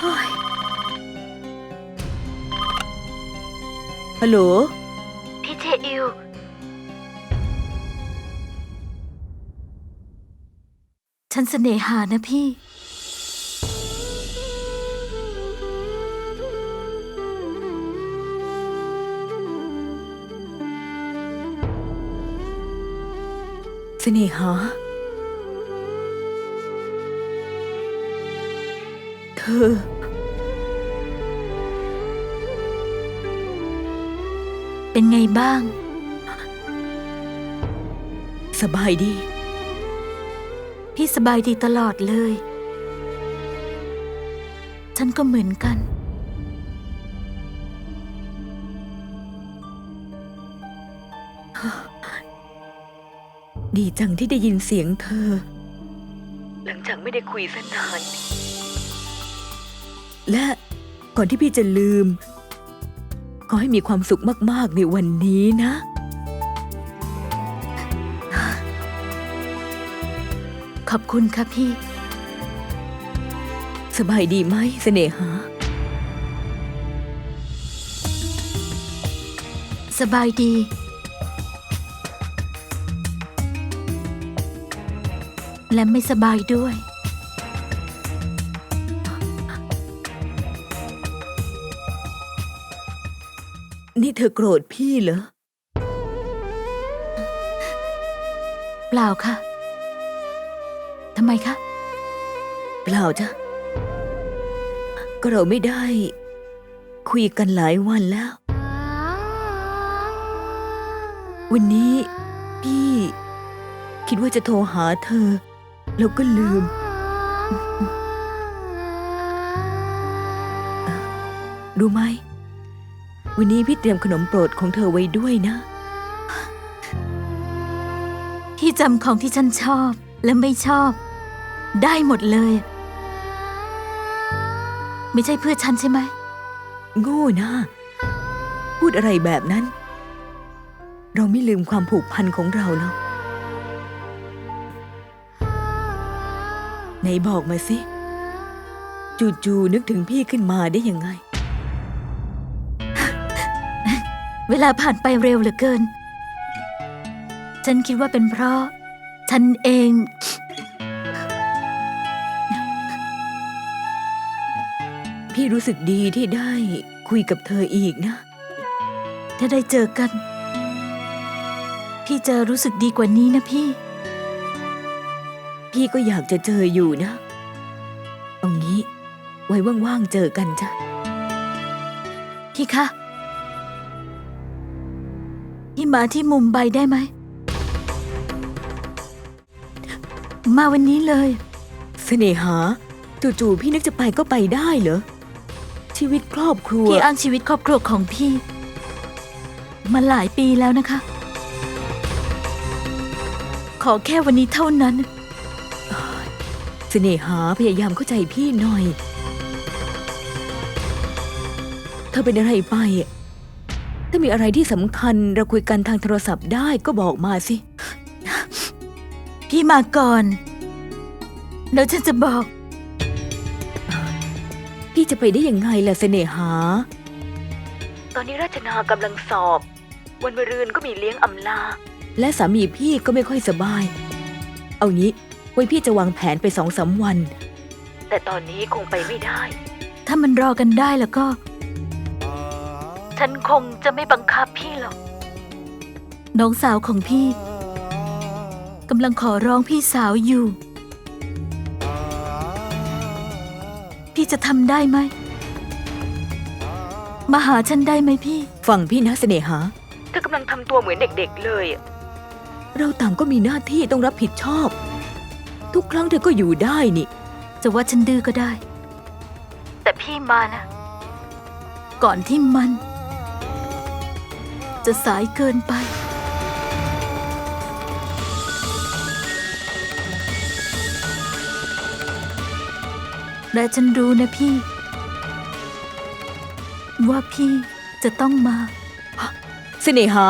เฮ้ยฮัลโหล พี่เจอิว ฉันเสน่หานะพี่ เสน่หา เธอ เป็นไงบ้าง สบายดี พี่สบายดีตลอดเลย ฉันก็เหมือนกัน ดีจังที่ได้ยินเสียงเธอ หลังจากไม่ได้คุยสนาน และก่อนที่พี่จะลืมขอให้มีความสุขมากๆในวันนี้นะ ขอบคุณค่ะพี่ สบายดีไหมเสน่หา สบายดี และไม่สบายด้วย นี่เธอโกรธพี่เหรอ เปล่าค่ะ ทำไมคะ เปล่าจ้ะ ก็เราไม่ได้ คุยกันหลายวันแล้ว วันนี้ พี่ คิดว่าจะโทรหาเธอ แล้วก็ลืม รู้ไหม วันนี้พี่เตรียมขนมโปรดของเธอไว้ด้วยนะ พี่จำของที่ฉันชอบและไม่ชอบ ได้หมดเลย ไม่ใช่เพื่อฉันใช่ไหม โง่นะ พูดอะไรแบบนั้น เราไม่ลืมความผูกพันของเราหรอกไหนบอกมาสิ จู่ๆนึกถึงพี่ขึ้นมาได้ยังไง เวลาผ่านไปเร็วเหลือเกิน ฉันคิดว่าเป็นเพราะ ฉันเอง พี่รู้สึกดีที่ได้คุยกับเธออีกนะ ถ้าได้เจอกัน พี่จะรู้สึกดีกว่านี้นะพี่ พี่ก็อยากจะเจออยู่นะเอางี้ ไว้ว่างๆเจอกันจ้ะพี่คะ มาที่มุมใบได้ไหม มาวันนี้เลย เสน่หาจู่ๆพี่นึกจะไปก็ไปได้เหรอ ชีวิตครอบครัว พี่อ้างชีวิตครอบครัวของพี่ มาหลายปีแล้วนะคะ ขอแค่วันนี้เท่านั้น เสน่หาพยายามเข้าใจพี่หน่อย เธอเป็นอะไรไปอะ ถ้ามีอะไรที่สำคัญเราคุยกันทางโทรศัพท์ได้ก็บอกมาสิ พี่มาก่อน แล้วฉันจะบอก พี่จะไปได้ยังไงล่ะเสน่หา ตอนนี้ราชนากำลังสอบ วันมะรืนก็มีเลี้ยงอำลา และสามีพี่ก็ไม่ค่อยสบาย เอางี้ไว้พี่จะวางแผนไปสองสามวัน แต่ตอนนี้คงไปไม่ได้ ถ้ามันรอกันได้แล้วก็ ฉันคงจะไม่บังคับพี่หรอก น้องสาวของพี่กำลังขอร้องพี่สาวอยู่ พี่จะทำได้ไหม มาหาฉันได้ไหมพี่ ฟังพี่นะเสน่หา เธอกำลังทำตัวเหมือนเด็กๆเลยเราต่างก็มีหน้าที่ต้องรับผิดชอบ ทุกครั้งเธอก็อยู่ได้นี่ จะว่าฉันดื้อก็ได้ แต่พี่มานะ ก่อนที่มัน จะสายเกินไป และฉันรู้นะพี่ ว่าพี่จะต้องมา เสน่หา